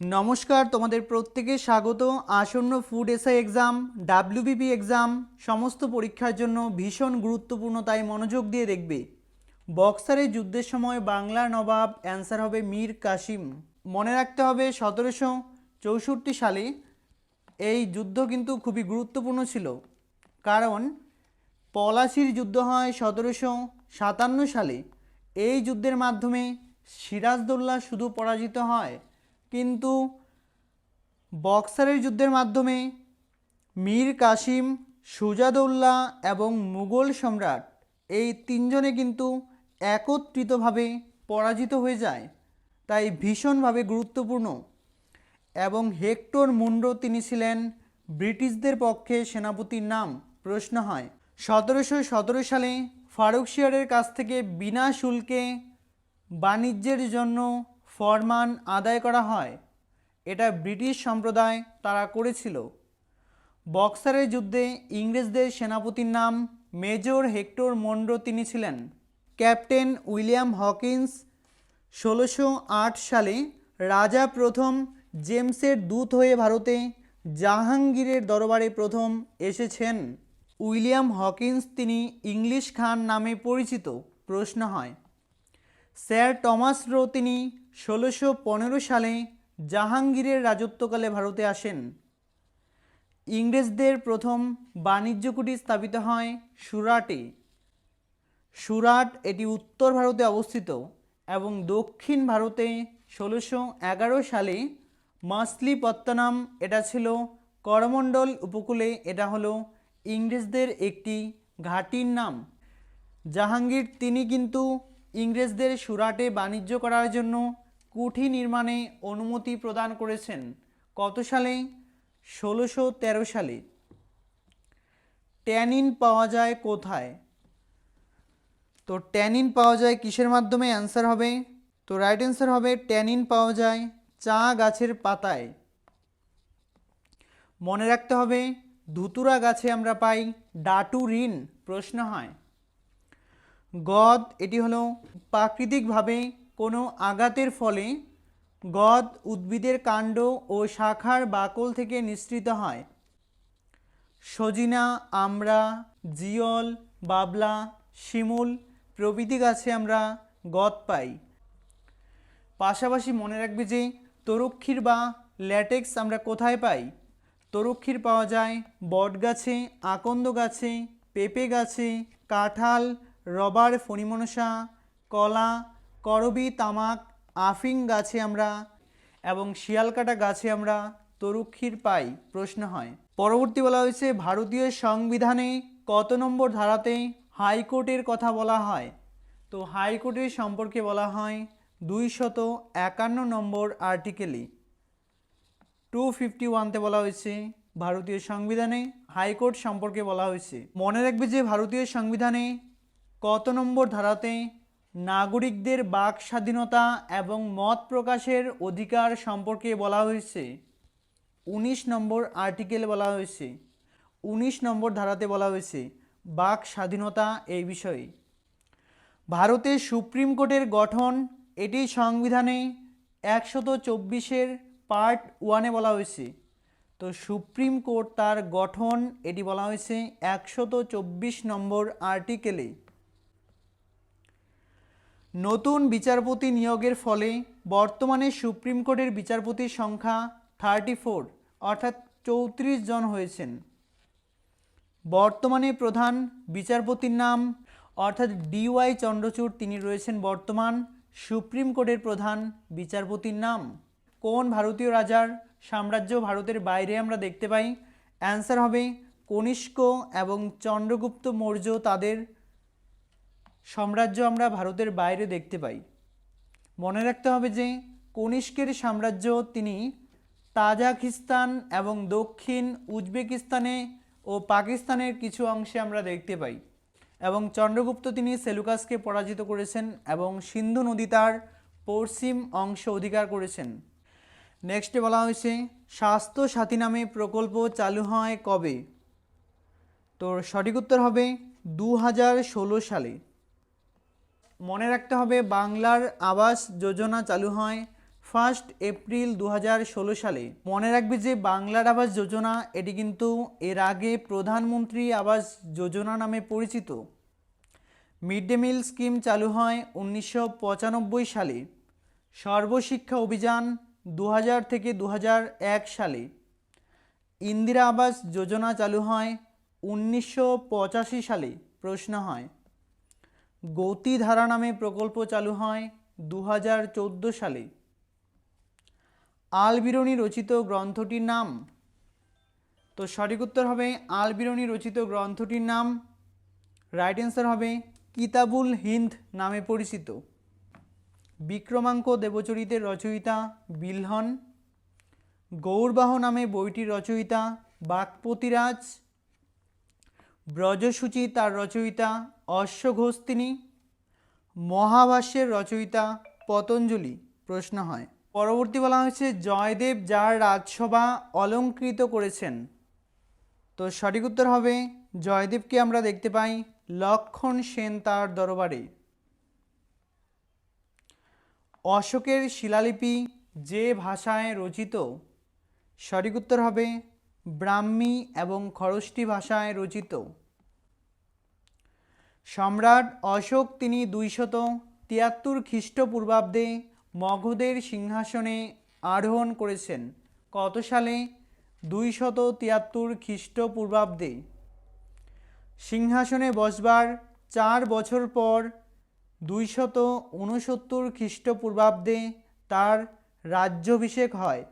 নমস্কার, তোমাদের প্রত্যেকে স্বাগত। আসন্ন food SI exam WBP exam সমস্ত পরীক্ষার জন্য ভীষণ গুরুত্বপূর্ণ, তাই মনোযোগ দিয়ে দেখবে। বক্সারের যুদ্ধের সময় বাংলার নবাব অ্যান্সার হবে মীর কাসিম। মনে রাখতে হবে, সতেরোশো চৌষট্টি সালে এই যুদ্ধ কিন্তু খুবই গুরুত্বপূর্ণ ছিল। কারণ পলাশির যুদ্ধ হয় সতেরোশো সাতান্ন সালে। এই যুদ্ধের মাধ্যমে সিরাজদৌল্লা শুধু পরাজিত হয় কিন্তু বক্সারের যুদ্ধের মাধ্যমে মীর কাসিম সুজাদৌল্লা এবং মুঘল সম্রাট এই তিনজনে কিন্তু একত্রিতভাবে পরাজিত হয়ে যায়, তাই ভীষণভাবে গুরুত্বপূর্ণ। এবং হেক্টর মুন্ডো তিনি ছিলেন ব্রিটিশদের পক্ষে সেনাপতির নাম, প্রশ্ন হয়। সতেরোশো সতেরো সালে ফারুকশিয়ারের কাছ থেকে বিনা শুল্কে বাণিজ্যের জন্য ফরমান আদায় করা হয়। এটা ব্রিটিশ সম্প্রদায় তারা করেছিল। বক্সারের যুদ্ধে ইংরেজদের সেনাপতির নাম মেজর হেক্টর মন্ডো তিনি ছিলেন। ক্যাপ্টেন উইলিয়াম হকিন্স ষোলোশো সালে রাজা প্রথম জেমসের দূত হয়ে ভারতে জাহাঙ্গীরের দরবারে প্রথম এসেছেন। উইলিয়াম হকিন্স তিনি ইংলিশ খান নামে পরিচিত, প্রশ্ন হয়। স্যার টমাস রো তিনি ষোলোশো পনেরো সালে জাহাঙ্গীরের রাজত্বকালে ভারতে আসেন। ইংরেজদের প্রথম বাণিজ্য কুটির স্থাপিত হয় সুরাটে। সুরাট এটি উত্তর ভারতে অবস্থিত এবং দক্ষিণ ভারতে ষোলোশো এগারো সালে মাসলিপত্তনম, এটা ছিল করমণ্ডল উপকূলে, এটা হলো ইংরেজদের একটি ঘাঁটির নাম। জাহাঙ্গীর তিনি কিন্তু ইংরেজদের সুরাটে বাণিজ্য করার জন্য কুঠি নির্মাণে অনুমতি প্রদান করেছেন কত সালে? ষোলোশো তেরো সালে। ট্যানিন পাওয়া যায় কোথায়? তো ট্যানিন পাওয়া যায় কিসের মাধ্যমে? অ্যান্সার হবে, তো রাইট অ্যান্সার হবে, ট্যানিন পাওয়া যায় চা গাছের পাতায়। মনে রাখতে হবে, ধুতুরা গাছে আমরা পাই ডাটু ঋণ প্রশ্ন হয়। গদ এটি হলো প্রাকৃতিকভাবে কোনো আঘাতের ফলে গদ উদ্ভিদের কাণ্ড ও শাখার বাকল থেকে নিঃসৃত হয়। সজিনা, আমরা, জিয়ল, বাবলা, শিমুল প্রভৃতি গাছে আমরা গদ পাই। পাশাপাশি মনে রাখবে যে তরুক্ষীর বা ল্যাটেক্স আমরা কোথায় পাই? তরুক্ষীর পাওয়া যায় বট গাছে আকন্দ গাছে, পেঁপে গাছে, কাঁঠাল রবার, ফণিমনসা, কলা, করবি, তামাক, আফিং গাছে আমরা এবং শিয়ালকাটা গাছে আমরা তরুক্ষীর পাই প্রশ্ন হয়। পরবর্তী বলা হয়েছে, ভারতীয় সংবিধানে কত নম্বর ধারাতে হাইকোর্টের কথা বলা হয়? তো হাইকোর্টের সম্পর্কে বলা হয় দুইশত একান্ন নম্বর আর্টিকেলে টু ফিফটি ওয়ানতে বলা হয়েছে, ভারতীয় সংবিধানে হাইকোর্ট সম্পর্কে বলা হয়েছে। মনে রাখবে যে, ভারতীয় সংবিধানে কত নম্বর ধারাতে নাগরিকদের বাক স্বাধীনতা এবং মত প্রকাশের অধিকার সম্পর্কে বলা হয়েছে? উনিশ নম্বর আর্টিকেল বলা হয়েছে। উনিশ নম্বর ধারাতে বলা হয়েছে, বাক স্বাধীনতা এই বিষয়ে। ভারতের সুপ্রিম কোর্টের গঠন, এটি সংবিধানে একশত চব্বিশের পার্ট ওয়ানে বলা হয়েছে। তো সুপ্রিম কোর্ট তার গঠন, এটি বলা হয়েছে একশত চব্বিশ নম্বর আর্টিকেলে। নতুন বিচারপতি নিয়োগের ফলে বর্তমানে সুপ্রিম কোর্টের বিচারপতির সংখ্যা থার্টি ফোর অর্থাৎ চৌত্রিশ জন হয়েছেন। বর্তমানে প্রধান বিচারপতির নাম, অর্থাৎ ডিওয়াই চন্দ্রচূড়, তিনি রয়েছেন বর্তমান সুপ্রিম কোর্টের প্রধান বিচারপতির নাম। কোন ভারতীয় রাজার সাম্রাজ্য ভারতের বাইরে আমরা দেখতে পাই? অ্যান্সার হবে কনিষ্ক এবং চন্দ্রগুপ্ত মৌর্য তাদের সাম্রাজ্য আমরা ভারতের বাইরে দেখতে পাই। মনে রাখতে হবে যে, কনিষ্কের সাম্রাজ্য তিনি তাজাকিস্তান এবং দক্ষিণ উজবেকিস্তানে ও পাকিস্তানের কিছু অংশে আমরা দেখতে পাই এবং চন্দ্রগুপ্ত তিনি সেলুকাসকে পরাজিত করেছেন এবং সিন্ধু নদী তার পশ্চিম অংশ অধিকার করেছেন। নেক্সটে বলা হয়েছে, স্বাস্থ্য সাথী নামে প্রকল্প চালু হয় কবে? তো সঠিক উত্তর হবে দু হাজার ষোলো সালে। মনে রাখতে হবে, বাংলার আবাস যোজনা চালু হয় ফার্স্ট এপ্রিল দু হাজার ষোলো সালে। মনে রাখবে যে বাংলার আবাস যোজনা, এটি কিন্তু এর আগে প্রধানমন্ত্রী আবাস যোজনা নামে পরিচিত। মিড ডে মিল স্কিম চালু হয় উনিশশো পঁচানব্বই সালে। সর্বশিক্ষা অভিযান দু হাজার থেকে দু হাজার এক সালে। ইন্দিরা আবাস যোজনা চালু হয় উনিশশো পঁচাশি সালে, প্রশ্ন হয়। গতিধারা নামে প্রকল্প চালু হয় দু হাজার চৌদ্দ সালে। আলবিরনি রচিত গ্রন্থটির নাম। তো সঠিক উত্তর হবে আলবিরনি রচিত গ্রন্থটির নাম। রাইট অ্যান্সার হবে কিতাবুল হিন্দ নামে পরিচিত। বিক্রমাঙ্ক দেবচরিতের রচয়িতা বিলহন। গৌরবাহ নামে বইটির রচয়িতা বাকপতিরাজ ব্রজসূচি তার রচয়িতা অশ্বঘোষ তিনি মহাভাষ্যের রচয়িতা পতঞ্জলি প্রশ্ন হয়। পরবর্তী বলা হয়েছে, জয়দেব যার রাজসভা অলঙ্কৃত করেছেন। তো সঠিক উত্তর হবে, জয়দেবকে আমরা দেখতে পাই লক্ষণ সেন তার দরবারে। অশোকের শিলালিপি যে ভাষায় রচিত, সঠিক উত্তর হবে, ব্রাহ্মী এবং খরষ্টি ভাষায় রচিত। সম্রাট অশোক তিনি দুইশত তিয়াত্তর খ্রিস্টপূর্বাব্দে মগধের সিংহাসনে আরোহণ করেছেন। কত সালে? দুইশত তিয়াত্তর খ্রিস্টপূর্বাব্দে। সিংহাসনে বসবার চার বছর পর দুইশত ঊনসত্তর খ্রিস্টপূর্বাব্দে তার রাজ্যাভিষেক হয়।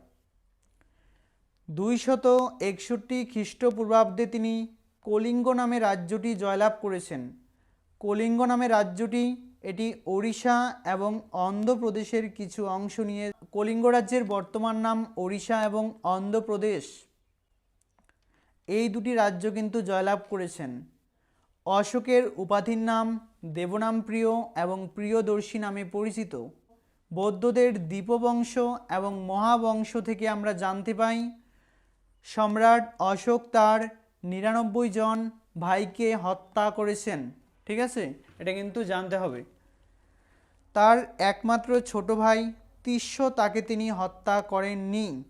দুইশত একষট্টি খ্রিস্টপূর্বাব্দে তিনি কলিঙ্গ নামে রাজ্যটি জয়লাভ করেছেন। কলিঙ্গ নামে রাজ্যটি, এটি ওড়িশা এবং অন্ধ্রপ্রদেশের কিছু অংশ নিয়ে কলিঙ্গ রাজ্যের বর্তমান নাম ওড়িশা এবং অন্ধ্রপ্রদেশ। এই দুটি রাজ্য কিন্তু জয়লাভ করেছেন। অশোকের উপাধির নাম দেবনাম প্রিয় এবং প্রিয়দর্শী নামে পরিচিত। বৌদ্ধদের দীপবংশ এবং মহাবংশ থেকে আমরা জানতে পাই, সম্রাট অশোক তার নিরানব্বই জন ভাইকে হত্যা করেছেন। ঠিক আছে? এটা কিন্তু জানতে হবে। তার একমাত্র ছোট ভাই তিস্য তাকে তিনি হত্যা করেননি।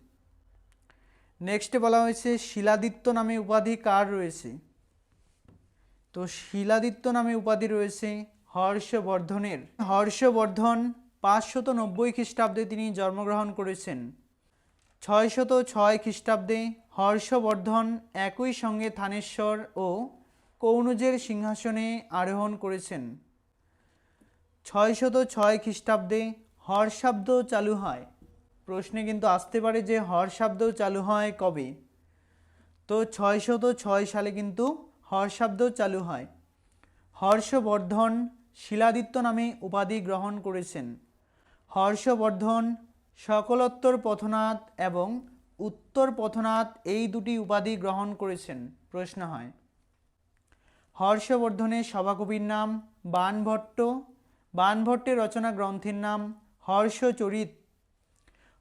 নেক্সটে বলা হয়েছে, শিলাদিত্য নামে উপাধি কার রয়েছে? তো শিলাদিত্য নামে উপাধি রয়েছে হর্ষবর্ধনের। হর্ষবর্ধন পাঁচশত নব্বই খ্রিস্টাব্দে তিনি জন্মগ্রহণ করেছেন। ছয়শত ছয় খ্রিস্টাব্দে হর্ষবর্ধন একই সঙ্গে থানেশ্বর ও কৌনজের সিংহাসনে আরোহণ করেছেন। ছয়শত ছয় খ্রিস্টাব্দে হর্ষাব্দ চালু হয়। প্রশ্নে কিন্তু আসতে পারে যে হর্ষাব্দ চালু হয় কবে? তো ছয়শত ছয় সালে কিন্তু হর্ষাব্দ চালু হয়। হর্ষবর্ধন শিলাদিত্য নামে উপাধি গ্রহণ করেছেন। হর্ষবর্ধন সকলোত্তর পথনাথ এবং উত্তর পথনাথ এই দুটি উপাধি গ্রহণ করেছেন, প্রশ্ন হয়। হর্ষবর্ধনের সভাকবির নাম বানভট্ট। বানভট্টের রচনা গ্রন্থের নাম হর্ষচরিত।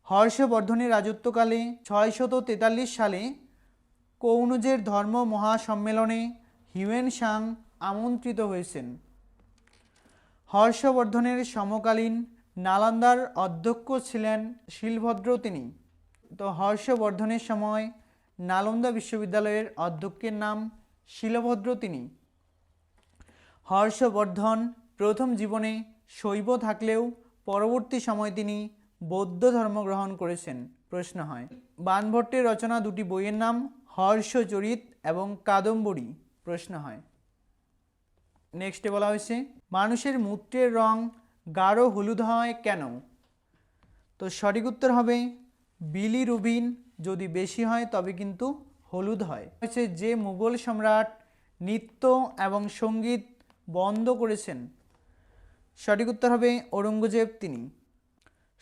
হর্ষবর্ধনের রাজত্বকালে ছয়শত তেতাল্লিশ সালে কৌনজের ধর্ম মহাসম্মেলনে হিউয়েন সাং আমন্ত্রিত হয়েছেন। হর্ষবর্ধনের সমকালীন নালন্দার অধ্যক্ষ ছিলেন শিলভদ্র তিনি। তো হর্ষবর্ধনের সময় নালন্দা বিশ্ববিদ্যালয়ের অধ্যক্ষের নাম শিলভদ্র তিনি। হর্ষবর্ধন প্রথম জীবনে শৈব থাকলেও পরবর্তী সময় তিনি বৌদ্ধ ধর্ম গ্রহণ করেছেন, প্রশ্ন হয়। বানভট্টের রচনা দুটি বইয়ের নাম, হর্ষচরিত এবং কাদম্বরী, প্রশ্ন হয়। নেক্সটে বলা হয়েছে, মানুষের মূত্রের রং গাঢ় হলুদ হয় কেন? তো সঠিক উত্তর হবে বিলিরুবিন যদি বেশি হয় তবে কিন্তু হলুদ হয়। হচ্ছে যে মুঘল সম্রাট নৃত্য এবং সংগীত বন্ধ করেছেন। সঠিক উত্তর হবে ঔরঙ্গজেব তিনি।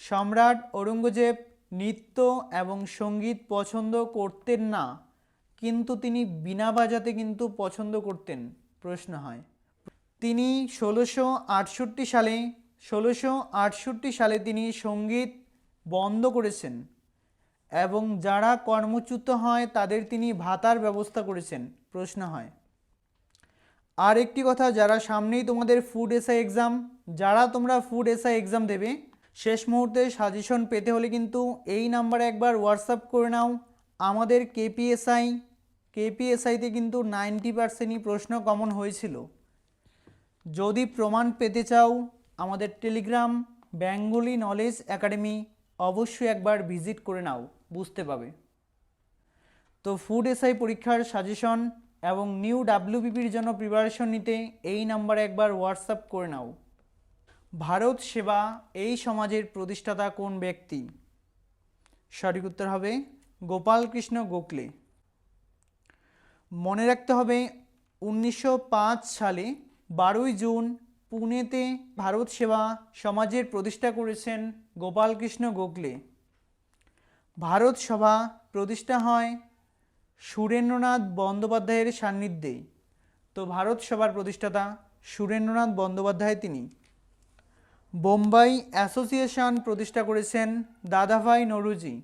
সম্রাট ঔরঙ্গজেব নৃত্য এবং সংগীত পছন্দ করতেন না, কিন্তু তিনি বিনা বাজাতে কিন্তু পছন্দ করতেন, প্রশ্ন হয়। তিনি ষোলোশো আটষট্টি সালে, ষোলোশো আটষট্টি সালে তিনি সংগীত বন্ধ করেছেন এবং যারা কর্মচ্যুত হয় তাদের তিনি ভাতার ব্যবস্থা করেছেন, প্রশ্ন হয়। আর একটি কথা, যারা সামনেই তোমাদের ফুড এসআই এক্সাম যারা তোমরা ফুড এসআই এক্সাম দেবে, শেষ মুহূর্তে সাজেশন পেতে হলে কিন্তু এই নাম্বারে একবার হোয়াটসঅ্যাপ করে নাও। আমাদের কেপিএসআই কেপিএসআইতে কিন্তু নাইনটি পার্সেন্টই প্রশ্ন কমন হয়েছিল। যদি প্রমাণ পেতে চাও, আমাদের টেলিগ্রাম বেঙ্গলি নলেজ একাডেমি অবশ্যই একবার ভিজিট করে নাও, বুঝতে পাবে তো ফুড এসআই পরীক্ষার সাজেশন এবং নিউ ডাব্লিউবিপির জন্য প্রিপারেশন নিতে এই নাম্বারে একবার হোয়াটসঅ্যাপ করে নাও। ভারত সেবা এই সমাজের প্রতিষ্ঠাতা কোন ব্যক্তি? সঠিক উত্তর হবে গোপালকৃষ্ণ গোখলে। মনে রাখতে হবে উনিশশো পাঁচ সালে বারোই জুন পুনেতে ভারত সেবা সমাজের প্রতিষ্ঠা করেছেন গোপালকৃষ্ণ গোখলে। ভারত সভা প্রতিষ্ঠা হয় সুরেন্দ্রনাথ বন্দ্যোপাধ্যায়ের সান্নিধ্যে। তো ভারত সভার প্রতিষ্ঠাতা সুরেন্দ্রনাথ বন্দ্যোপাধ্যায় তিনি। বোম্বাই অ্যাসোসিয়েশন প্রতিষ্ঠা করেছেন দাদাভাই নরুজি।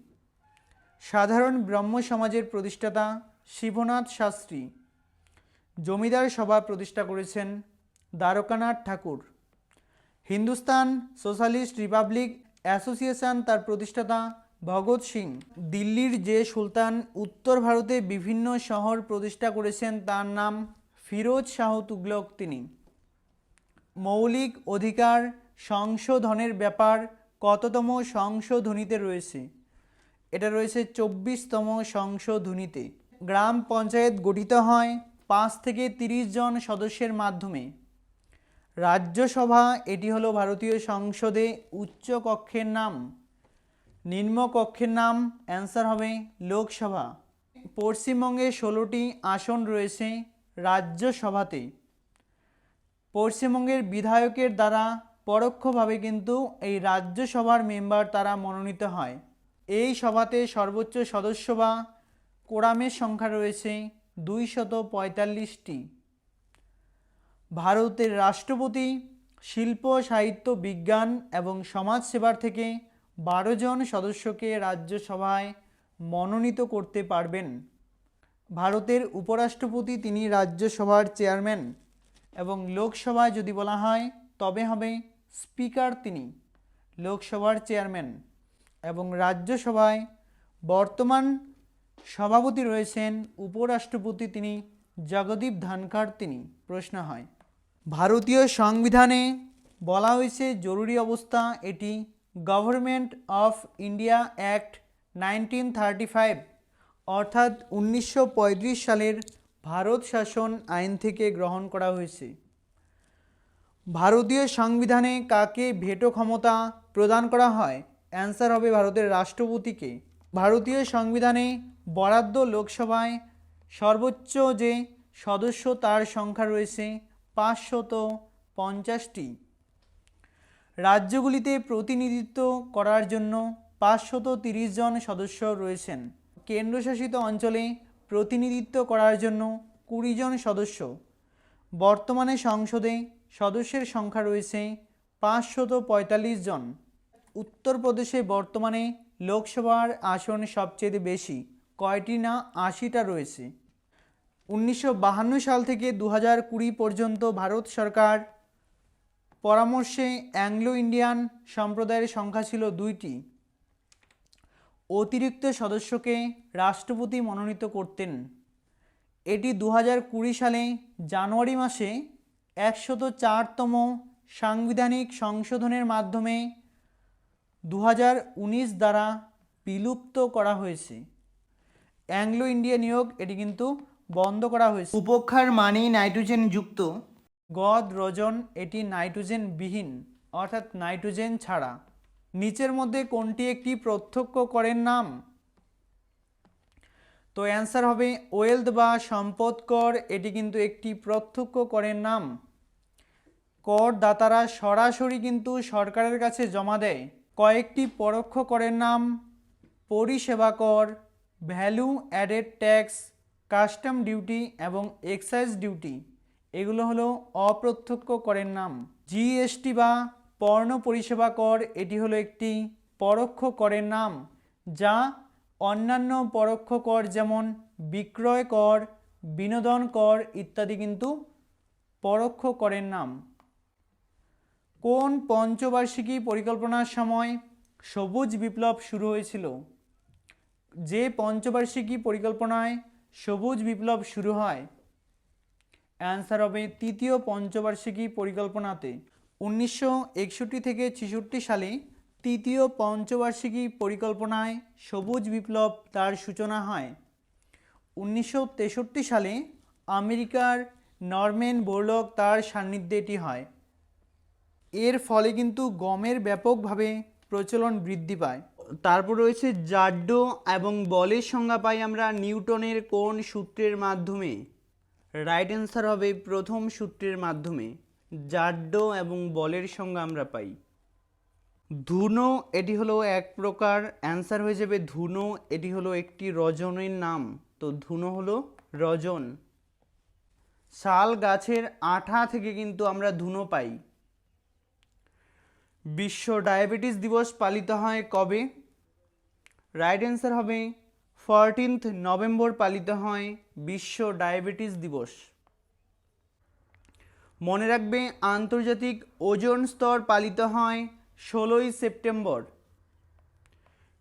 সাধারণ ব্রহ্ম সমাজের প্রতিষ্ঠাতা শিবনাথ শাস্ত্রী। জমিদার সভা প্রতিষ্ঠা করেছেন Dwarkanath Tagore. Hindustan socialist republic association তার প্রতিষ্ঠাতা ভগৎ সিং, দিল্লির যে সুলতান উত্তর ভারতে বিভিন্ন শহর প্রতিষ্ঠা করেছেন তার নাম ফিরোজ শাহ তুগলক তিনি। মৌলিক অধিকার সংশোধনের ব্যাপার কততম সংশোধনীতে রয়েছে? এটা রয়েছে চব্বিশতম সংশোধনীতে। গ্রাম পঞ্চায়েত গঠিত হয় পাঁচ থেকে তিরিশ জন সদস্যের মাধ্যমে। রাজ্যসভা, এটি হলো ভারতীয় সংসদে উচ্চ কক্ষের নাম। নিম্ন কক্ষের নাম অ্যান্সার হবে লোকসভা। পশ্চিমবঙ্গে ষোলোটি আসন রয়েছে রাজ্যসভাতে। পশ্চিমবঙ্গের বিধায়কের দ্বারা পরোক্ষভাবে কিন্তু এই রাজ্যসভার মেম্বার তারা মনোনীত হয়। এই সভাতে সর্বোচ্চ সদস্য বা কোরামের সংখ্যা রয়েছে দুইশত পঁয়তাল্লিশটি। ভারতের রাষ্ট্রপতি, শিল্প, সাহিত্য, বিজ্ঞান এবং সমাজসেবার থেকে বারো জন সদস্যকে রাজ্যসভায় মনোনীত করতে পারবেন। ভারতের উপরাষ্ট্রপতি তিনি রাজ্যসভার চেয়ারম্যান এবং লোকসভায় যদি বলা হয়, তবে হবে স্পিকার তিনি, লোকসভার চেয়ারম্যান এবং রাজ্যসভায় বর্তমান সভাপতি রয়েছেন উপরাষ্ট্রপতি তিনি জগদীপ ধনখড় তিনি, প্রশ্ন হয়। ভারতীয় সংবিধানে বলা হয়েছে জরুরি অবস্থা এটি government of India act nineteen thirty five, অর্থাৎ উনিশশো পঁয়ত্রিশ সালের ভারত শাসন আইন থেকে গ্রহণ করা হয়েছে। ভারতীয় সংবিধানে কাকে ভেটো ক্ষমতা প্রদান করা হয়? অ্যান্সার হবে ভারতের রাষ্ট্রপতিকে। ভারতীয় সংবিধানে বরাদ্দ লোকসভায় সর্বোচ্চ যে সদস্য তার সংখ্যা রয়েছে পাঁচশত পঞ্চাশটি। রাজ্যগুলিতে প্রতিনিধিত্ব করার জন্য পাঁচশত তিরিশ জন সদস্য রয়েছেন। কেন্দ্রশাসিত অঞ্চলে প্রতিনিধিত্ব করার জন্য কুড়ি জন সদস্য। বর্তমানে সংসদে সদস্যের সংখ্যা রয়েছে পাঁচশত পঁয়তাল্লিশ জন। উত্তরপ্রদেশে বর্তমানে লোকসভার আসন সবচেয়ে বেশি, কয়টি না আশিটা রয়েছে। উনিশশো সাল থেকে দু হাজার কুড়ি পর্যন্ত ভারত সরকার পরামর্শে অ্যাংলো ইন্ডিয়ান সম্প্রদায়ের সংখ্যা ছিল দুইটি। অতিরিক্ত সদস্যকে রাষ্ট্রপতি মনোনীত করতেন। এটি দু হাজার কুড়ি সালে জানুয়ারি মাসে একশত চারতম সাংবিধানিক সংশোধনের মাধ্যমে দু হাজার উনিশ দ্বারা বিলুপ্ত করা হয়েছে। অ্যাংলো ইন্ডিয়া নিয়োগ এটি কিন্তু বন্ধ করা হয়েছে। উপক্ষার মানেই নাইট্রোজেন যুক্ত। গদ রজন এটি নাইট্রোজেন বিহীন অর্থাৎ নাইট্রোজেন ছাড়া। নিচের মধ্যে কোনটি একটি প্রত্যক্ষ করের নাম? তো অ্যান্সার হবে ওয়েলথ বা সম্পদ কর, এটি কিন্তু একটি প্রত্যক্ষ করের নাম। করদাতারা সরাসরি কিন্তু সরকারের কাছে জমা দেয়। কয়েকটি পরোক্ষ করের নাম, পরিষেবা কর, value added tax, custom duty এবং এক্সাইজ ডিউটি। এগুলো হলো অপ্রত্যক্ষ করের নাম। জিএসটি বা পণ্য পরিষেবা কর, এটি হলো একটি পরোক্ষ করের নাম, যা অন্যান্য পরোক্ষ কর যেমন বিক্রয় কর, বিনোদন কর ইত্যাদি কিন্তু পরোক্ষ করের নাম। কোন পঞ্চবার্ষিকী পরিকল্পনার সময় সবুজ বিপ্লব শুরু হয়েছিল? যে পঞ্চবার্ষিকী পরিকল্পনায় সবুজ বিপ্লব শুরু হয় অ্যান্সার হবে তৃতীয় পঞ্চবার্ষিকী পরিকল্পনাতে। উনিশশো একষট্টি থেকে ছেষট্টি সালে তৃতীয় পঞ্চবার্ষিকী পরিকল্পনায় সবুজ বিপ্লব তার সূচনা হয়। উনিশশো তেষট্টি সালে আমেরিকার নরম্যান বোরলক তার সান্নিধ্যে এটি হয়। এর ফলে কিন্তু গমের ব্যাপকভাবে প্রচলন বৃদ্ধি পায়। তারপর রয়েছে জাড্ডো এবং বলের সংজ্ঞা পাই আমরা নিউটনের কোন সূত্রের মাধ্যমে। রাইট অ্যান্সার হবে প্রথম সূত্রের মাধ্যমে। জাড্ডো এবং বলের সংজ্ঞা আমরা পাই। ধুনো, এটি হলো এক প্রকার। অ্যান্সার হয়ে যাবে ধুনো, এটি হলো একটি রজনের নাম। তো ধুনো হলো রজন। শাল গাছের আঠা থেকে কিন্তু আমরা ধুনো পাই। বিশ্ব ডায়াবেটিস দিবস পালিত হয় কবে? রাইট অ্যান্সার হবে ফরটিন্থ নভেম্বর পালিত হয় বিশ্ব ডায়াবেটিস দিবস। মনে রাখবে, আন্তর্জাতিক ওজন স্তর পালিত হয় ষোলোই সেপ্টেম্বর।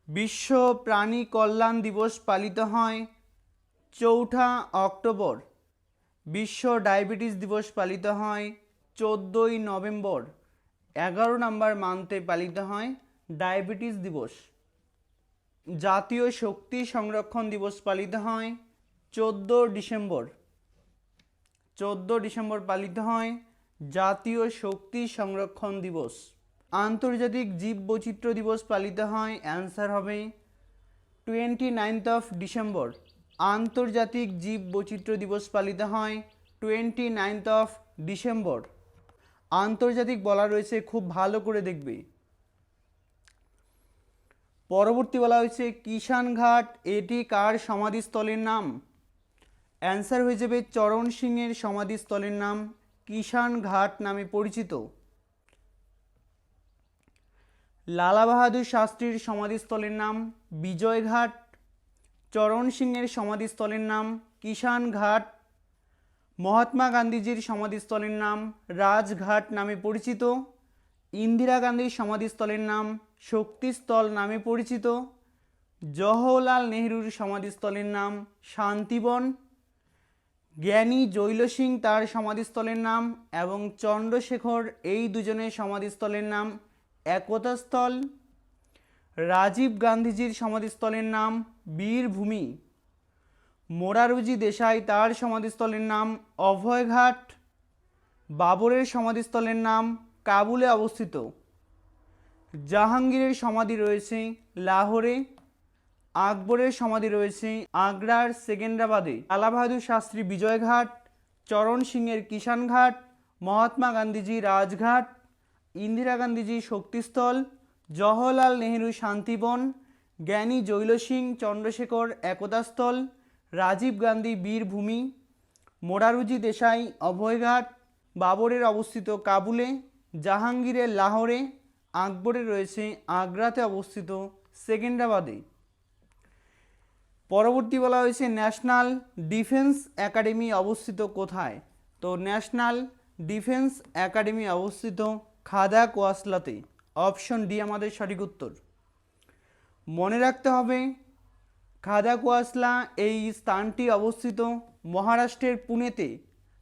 বিশ্ব প্রাণী কল্যাণ দিবস পালিত হয় চৌঠা অক্টোবর। বিশ্ব ডায়াবেটিস দিবস পালিত হয় চোদ্দোই নভেম্বর। এগারো নম্বর মান্থে পালিত হয় ডায়াবেটিস দিবস। জাতীয় শক্তি সংরক্ষণ দিবস পালিত হয় চোদ্দ ডিসেম্বর। চোদ্দ ডিসেম্বর পালিত হয় জাতীয় শক্তি সংরক্ষণ দিবস। আন্তর্জাতিক জীব বৈচিত্র্য দিবস পালিত হয় অ্যান্সার হবে টোয়েন্টি নাইনথ অফ ডিসেম্বর। আন্তর্জাতিক জীব বৈচিত্র্য দিবস পালিত হয় টোয়েন্টি নাইনথ অফ ডিসেম্বর। আন্তর্জাতিক বলা রয়েছে, খুব ভালো করে দেখবে। পরবর্তী বলা হয়েছে কিষান ঘাট এটি কার সমাধিস্থলের নাম? অ্যান্সার হয়ে যাবে চরণ সিংয়ের সমাধিস্থলের নাম কিষান ঘাট নামে পরিচিত। লালা বাহাদুর শাস্ত্রীর সমাধিস্থলের নাম, বিজয়ঘাট। চরণ সিংয়ের সমাধিস্থলের নাম কিষান ঘাট মহাত্মা গান্ধীজির সমাধিস্থলের নাম, রাজঘাট নামে পরিচিত। ইন্দিরা গান্ধীর সমাধিস্থলের নাম শক্তিস্থল নামে পরিচিত। জওহরলাল নেহরুর সমাধিস্থলের নাম শান্তিবন। জ্ঞানী জৈল সিং তার সমাধিস্থলের নাম এবং চন্দ্রশেখর এই দুজনের সমাধিস্থলের নাম একতাস্থল। রাজীব গান্ধীজির সমাধিস্থলের নাম বীরভূমি। মোরারুজি দেশাই তার সমাধিস্থলের নাম অভয়ঘাট। বাবরের সমাধিস্থলের নাম কাবুলে অবস্থিত। জাহাঙ্গীরের সমাধি রয়েছে লাহোরে, আকবরের সমাধি রয়েছে আগ্রার সেকেন্দ্রাবাদে। লালা বাহাদুর শাস্ত্রী বিজয়ঘাট, চরণ সিংয়ের কিষানঘাট মহাত্মা গান্ধীজি রাজঘাট, ইন্দিরা গান্ধীজি শক্তিস্থল, জওহরলাল নেহেরু শান্তিবন, জ্ঞানী জৈল সিং চন্দ্রশেখর একতাস্থল, রাজীব গান্ধী বীরভূমি, মোরারুজি দেশাই অভয়ঘাট, বাবরের অবস্থিত কাবুলে জাহাঙ্গীরের লাহোরে আকবরের রয়েছে আগ্রাতে অবস্থিত সেকেন্ডাবাদে পরবর্তী বলা হয়েছে ন্যাশনাল ডিফেন্স একাডেমি অবস্থিত কোথায়? তো ন্যাশনাল ডিফেন্স একাডেমি অবস্থিত খাদা কোয়াসলাতে। অপশন ডি আমাদের সঠিক উত্তর। মনে রাখতে হবে, খাদা কোয়াসলা এই স্থানটি অবস্থিত মহারাষ্ট্রের পুনেতে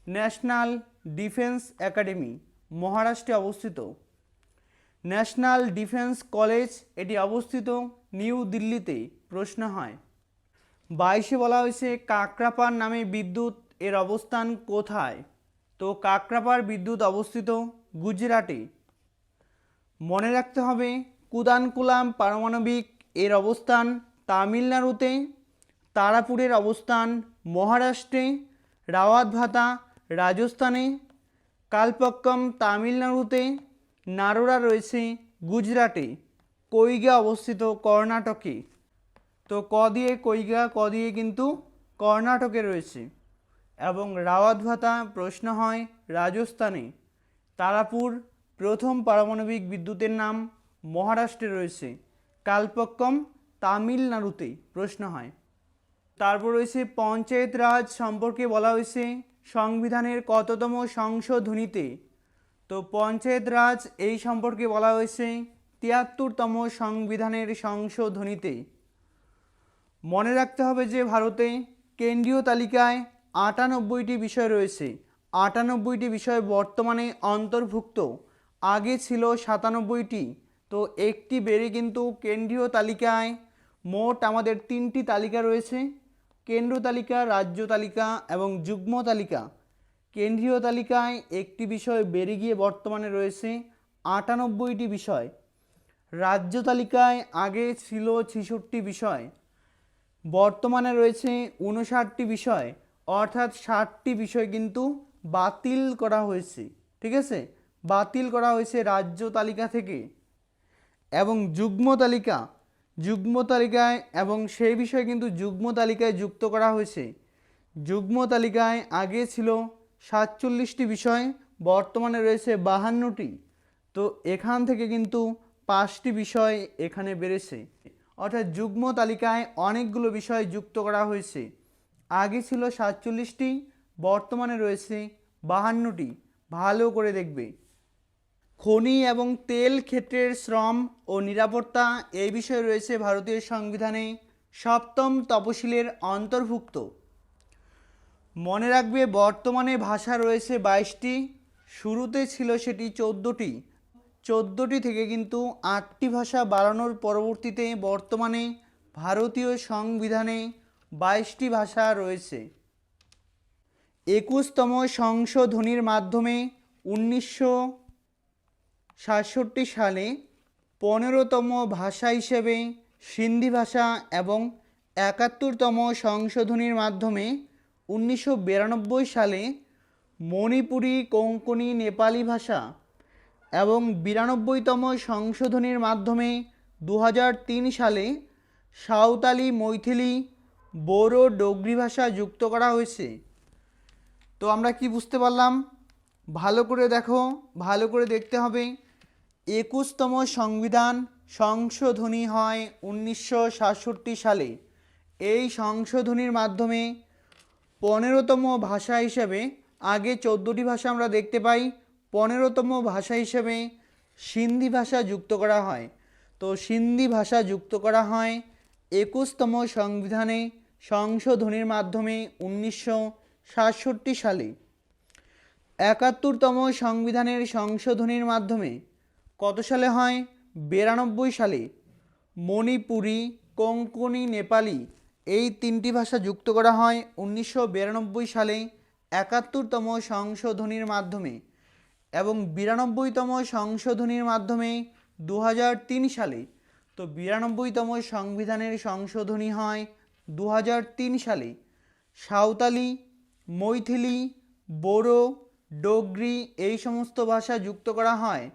ন্যাশনাল ডিফেন্স একাডেমি। মহারাষ্ট্রে অবস্থিত। ন্যাশনাল ডিফেন্স কলেজ এটি অবস্থিত নিউ দিল্লিতে, প্রশ্ন হয়। বাইশে বলা হয়েছে কাকরাপার নামে বিদ্যুৎ এর অবস্থান কোথায়? তো কাকরাপার বিদ্যুৎ অবস্থিত গুজরাটে। মনে রাখতে হবে, কুদানকুলাম পারমাণবিক এর অবস্থান তামিলনাড়ুতে, তারাপুরের অবস্থান মহারাষ্ট্রে, রাওয়াত ভাতা রাজস্থানে কালপক্কম তামিলনাড়ুতে নারোরা রয়েছে গুজরাটে, কৈগা অবস্থিত কর্ণাটকে। তো ক দিয়ে কৈগা, ক দিয়ে কিন্তু কর্ণাটকে রয়েছে। এবং রাওয়াত ভাতা প্রশ্ন হয় রাজস্থানে। তারাপুর প্রথম পারমাণবিক বিদ্যুতের নাম মহারাষ্ট্রে রয়েছে। কালপক্কম তামিলনাড়ুতে প্রশ্ন হয়। তারপর রয়েছে পঞ্চায়েত রাজ সম্পর্কে বলা হয়েছে সংবিধানের কততম সংশোধনীতে? তো পঞ্চায়েত রাজ এই সম্পর্কে বলা হয়েছে, তিয়াত্তরতম সংবিধানের সংশোধনীতে। মনে রাখতে হবে যে ভারতে কেন্দ্রীয় তালিকায় আটানব্বইটি বিষয় রয়েছে। আটানব্বইটি বিষয় বর্তমানে অন্তর্ভুক্ত। আগে ছিল সাতানব্বইটি। তো একটি বেড়ে কিন্তু কেন্দ্রীয় তালিকায় মোট আমাদের তিনটি তালিকা রয়েছে। কেন্দ্র তালিকা, রাজ্য তালিকা এবং যুগ্ম তালিকা। কেন্দ্রীয় তালিকায় একটি বিষয় বেড়ে গিয়ে বর্তমানে রয়েছে, আটানব্বইটি বিষয়। রাজ্য তালিকায় আগে ছিল ছেষট্টি বিষয়, বর্তমানে রয়েছে উনষাটটি বিষয়, অর্থাৎ ষাটটি বিষয় কিন্তু বাতিল করা হয়েছে, ঠিক আছে? বাতিল করা হয়েছে রাজ্য তালিকা থেকে। এবং যুগ্ম তালিকা যুগ্ম তালিকায় এবং সেই বিষয় কিন্তু যুগ্ম তালিকায় যুক্ত করা হয়েছে। যুগ্ম তালিকায় আগে ছিল সাতচল্লিশটি বিষয়, বর্তমানে রয়েছে বাহান্নটি। তো এখান থেকে কিন্তু পাঁচটি বিষয় এখানে বেড়েছে। অর্থাৎ যুগ্ম তালিকায় অনেকগুলো বিষয় যুক্ত করা হয়েছে। আগে ছিল সাতচল্লিশটি, বর্তমানে রয়েছে বাহান্নটি। ভালো করে দেখবে। খনি এবং তেল ক্ষেত্রের শ্রম ও নিরাপত্তা এই বিষয়ে রয়েছে ভারতীয় সংবিধানে সপ্তম তপশিলের অন্তর্ভুক্ত। মনে রাখবে বর্তমানে ভাষা রয়েছে বাইশটি, শুরুতে ছিল সেটি চোদ্দোটি। চোদ্দোটি থেকে কিন্তু আটটি ভাষা বাড়ানোর পরবর্তীতে বর্তমানে ভারতীয় সংবিধানে বাইশটি ভাষা রয়েছে। একুশতম সংশোধনীর মাধ্যমে উনিশশো সাতষট্টি সালে পনেরোতম ভাষা হিসেবে সিন্ধি ভাষা এবং একাত্তরতম সংশোধনীর মাধ্যমে উনিশশো বিরানব্বই সালে মণিপুরি কোঙ্কনি নেপালি ভাষা এবং বিরানব্বইতম সংশোধনীর মাধ্যমে দু হাজার তিন সালে সাঁওতালি মৈথিলি বোরো ডোগরি ভাষা যুক্ত করা হয়েছে। তো আমরা কি বুঝতে পারলাম? ভালো করে দেখো, ভালো করে দেখতে হবে। একুশতম সংবিধান সংশোধনী হয় উনিশশো সাতষট্টি সালে। এই সংশোধনীর মাধ্যমে পনেরোতম ভাষা হিসেবে, আগে চোদ্দোটি ভাষা আমরা দেখতে পাই, পনেরোতম ভাষা হিসেবে সিন্ধি ভাষা যুক্ত করা হয়। তো সিন্ধি ভাষা যুক্ত করা হয় একুশতম সংবিধানে সংশোধনীর মাধ্যমে উনিশশো সাতষট্টি সালে। একাত্তরতম সংবিধানের সংশোধনীর মাধ্যমে কত সালে হয়? বিরানব্বই সালে। মণিপুরি কোঙ্কনি নেপালি এই তিনটি ভাষা যুক্ত করা হয় উনিশশো বিরানব্বই সালে একাত্তরতম সংশোধনীর মাধ্যমে এবং বিরানব্বইতম সংশোধনীর মাধ্যমে দু হাজার তিন সালে। তো বিরানব্বইতম সংবিধানের সংশোধনী হয় দু হাজার তিন সালে। সাঁওতালি, মৈথিলি বোরো ডোগরি এই সমস্ত ভাষা যুক্ত করা হয়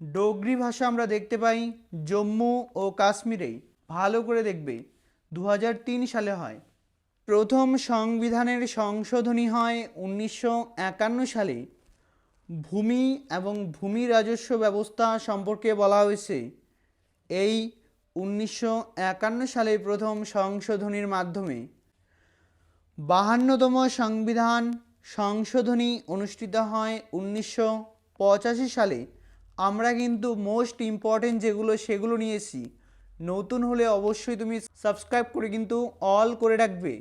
ডোগরি ভাষা আমরা দেখতে পাই জম্মু ও কাশ্মীরে ভালো করে দেখবে দু হাজার তিন সালে হয়। প্রথম সংবিধানের সংশোধনী হয় উনিশশো একান্ন সালে। ভূমি এবং ভূমি রাজস্ব ব্যবস্থা সম্পর্কে বলা হয়েছে। এই উনিশশো একান্ন সালে প্রথম সংশোধনীর মাধ্যমে। বাহান্নতম সংবিধান সংশোধনী অনুষ্ঠিত হয় উনিশশো পঁচাশি সালে। আমরা কিন্তু মোস্ট ইম্পর্টেন্ট যেগুলো সেগুলো নিয়েছি। নতুন হলে অবশ্যই তুমি সাবস্ক্রাইব করে কিন্তু অল করে রাখবে।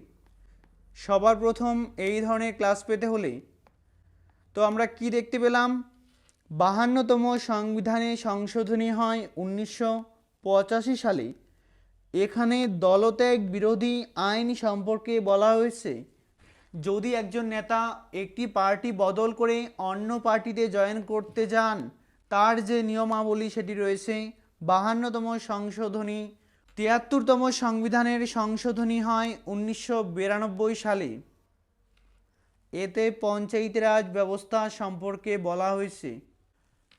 সবার প্রথম এই ধরনের ক্লাস পেতে হলে তো আমরা কি দেখতে পেলাম? বাহান্নতম সংবিধানে সংশোধনী হয় উনিশশো পঁচাশি সালে। এখানে দলত্যাগ বিরোধী আইন সম্পর্কে বলা হয়েছে। যদি একজন নেতা একটি পার্টি বদল করে অন্য পার্টিতে জয়েন করতে যান তার যে নিয়মাবলী সেটি রয়েছে, বাহান্নতম সংশোধনী, তিয়াত্তরতম সংবিধানের সংশোধনী হয় উনিশশো বিরানব্বই সালে। এতে পঞ্চায়েত রাজ ব্যবস্থা সম্পর্কে বলা হয়েছে।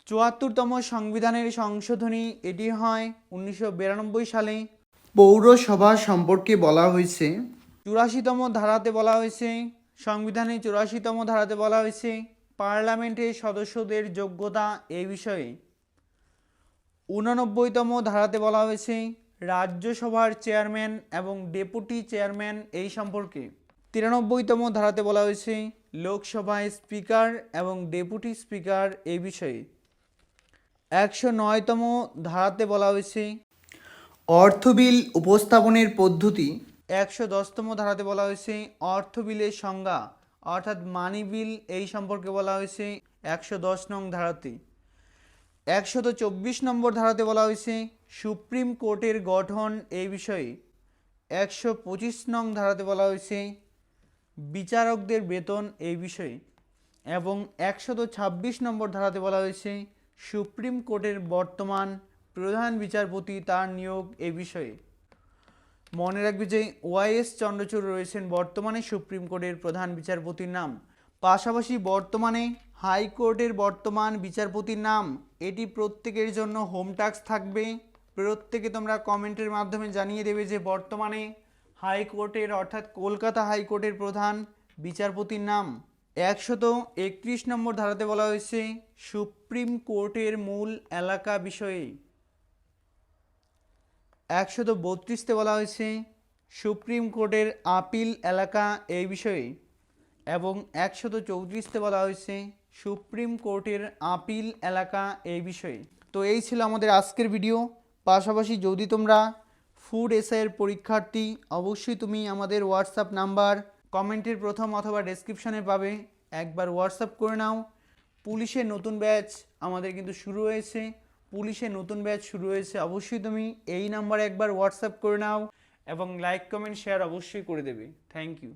চুয়াত্তরতম সংবিধানের সংশোধনী, এটি হয় উনিশশো বিরানব্বই সালে। পৌরসভা সম্পর্কে বলা হয়েছে, চুরাশিতম ধারাতে বলা হয়েছে, সংবিধানে চুরাশিতম ধারাতে বলা হয়েছে পার্লামেন্টের সদস্যদের যোগ্যতা এই বিষয়ে উননব্বইতম ধারাতে বলা হয়েছে, রাজ্যসভার চেয়ারম্যান এবং ডেপুটি চেয়ারম্যান এই সম্পর্কে। তিরানব্বইতম ধারাতে বলা হয়েছে, লোকসভায় স্পিকার এবং ডেপুটি স্পিকার এই বিষয়ে। একশো নয়তম ধারাতে বলা হয়েছে, অর্থ বিল উপস্থাপনের পদ্ধতি। একশো দশতম ধারাতে বলা হয়েছে, অর্থ বিলের সংজ্ঞা অর্থাৎ মানি বিল এই সম্পর্কে বলা হয়েছে একশো দশ নং ধারাতে। একশত চব্বিশ নম্বর ধারাতে বলা হয়েছে সুপ্রিম কোর্টের গঠন এই বিষয়ে। একশো পঁচিশ নং ধারাতে বলা হয়েছে বিচারকদের বেতন এই বিষয়ে। এবং একশত ছাব্বিশ নম্বর ধারাতে বলা হয়েছে সুপ্রিম কোর্টের বর্তমান প্রধান বিচারপতি তার নিয়োগ এ বিষয়ে। মনে রাখবে যে ওয়াইএস চন্দ্রচূড় রয়েছেন বর্তমানে সুপ্রিম কোর্টের প্রধান বিচারপতির নাম। পাশাপাশি বর্তমানে হাইকোর্টের বর্তমান বিচারপতির নাম। এটি প্রত্যেকের জন্য হোম টাস্ক থাকবে। প্রত্যেকে তোমরা কমেন্টের মাধ্যমে জানিয়ে দেবে যে বর্তমানে হাইকোর্টের অর্থাৎ কলকাতা হাইকোর্টের প্রধান বিচারপতির নাম। একশত একত্রিশ নম্বর ধারাতে বলা হয়েছে, সুপ্রিম কোর্টের মূল এলাকা বিষয়ে। একশত বত্রিশতে বলা হয়েছে, সুপ্রিম কোর্টের আপিল এলাকা এই বিষয়ে এবং একশত চৌত্রিশতে বলা হয়েছে, সুপ্রিম কোর্টের আপিল এলাকা এই বিষয়ে। তো এই ছিল আমাদের আজকের ভিডিও। পাশাপাশি যদি তোমরা ফুড এসআইয়ের পরীক্ষার্থী, অবশ্যই তুমি আমাদের হোয়াটসঅ্যাপ নাম্বার কমেন্টের প্রথম অথবা ডেসক্রিপশনে পাবে। একবার হোয়াটসঅ্যাপ করে নাও। পুলিশের নতুন ব্যাচ আমাদের কিন্তু শুরু হয়েছে। পুলিশের নতুন ব্যাচ শুরু হয়েছে, অবশ্যই তুমি এই নাম্বারে একবার হোয়াটসঅ্যাপ করে নাও এবং লাইক কমেন্ট শেয়ার অবশ্যই করে দেবে। Thank you